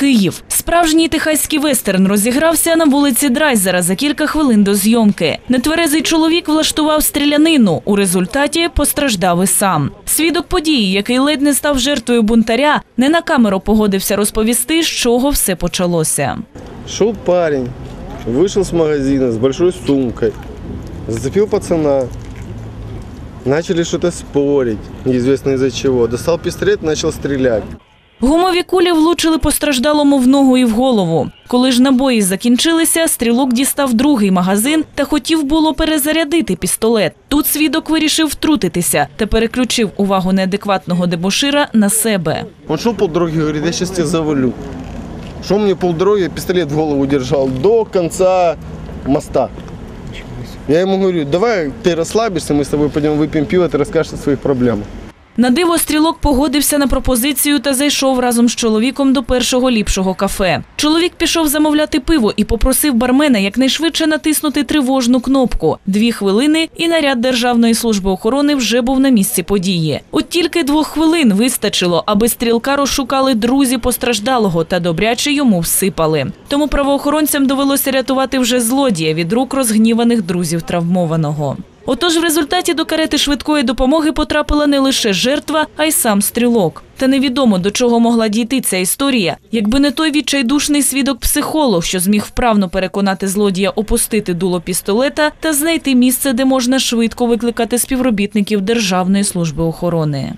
Київ. Справжній техаський вестерн розігрався на вулиці Драйзера за кілька хвилин до зйомки. Нетверезий чоловік влаштував стрілянину. У результаті постраждав і сам. Свідок події, який ледь не став жертвою бунтаря, не на камеру погодився розповісти, з чого все почалося. Шел парень, вышел с магазина с большой сумкой, зацепил пацана. Начали что-то спорить, неизвестно из-за чего. Достал пистолет, начал стрелять. Гумові кулі влучили постраждалому в ногу і в голову. Коли ж набої закінчилися, стрілок дістав другий магазин та хотів було перезарядити пістолет. Тут свідок вирішив втрутитися та переключив увагу неадекватного дебошира на себе. Он шел полдороги, говорит, я сейчас тебя завалю. Шел мне полдороги, пистолет в голову держал до конца моста. Я ему говорю, давай ты расслабишься, мы с тобой пойдем выпьем пиво, ты расскажешь о своих проблемах. На диво стрілок погодився на пропозицію та зайшов разом з чоловіком до першого ліпшого кафе. Чоловік пішов замовляти пиво і попросив бармена якнайшвидше натиснути тривожну кнопку. Дві хвилини, і наряд Державної служби охорони вже був на місці події. От тільки двох хвилин вистачило, аби стрілка розшукали друзі постраждалого та добряче йому всипали. Тому правоохоронцям довелося рятувати вже злодія від рук розгніваних друзів травмованого. Отож, в результаті до карети швидкої допомоги потрапила не лише жертва, а й сам стрілок. Та невідомо до чого могла дійти ця історія, якби не той відчайдушний свідок-психолог, що зміг вправно переконати злодія опустити дуло пістолета та знайти місце, де можна швидко викликати співробітників Державної служби охорони.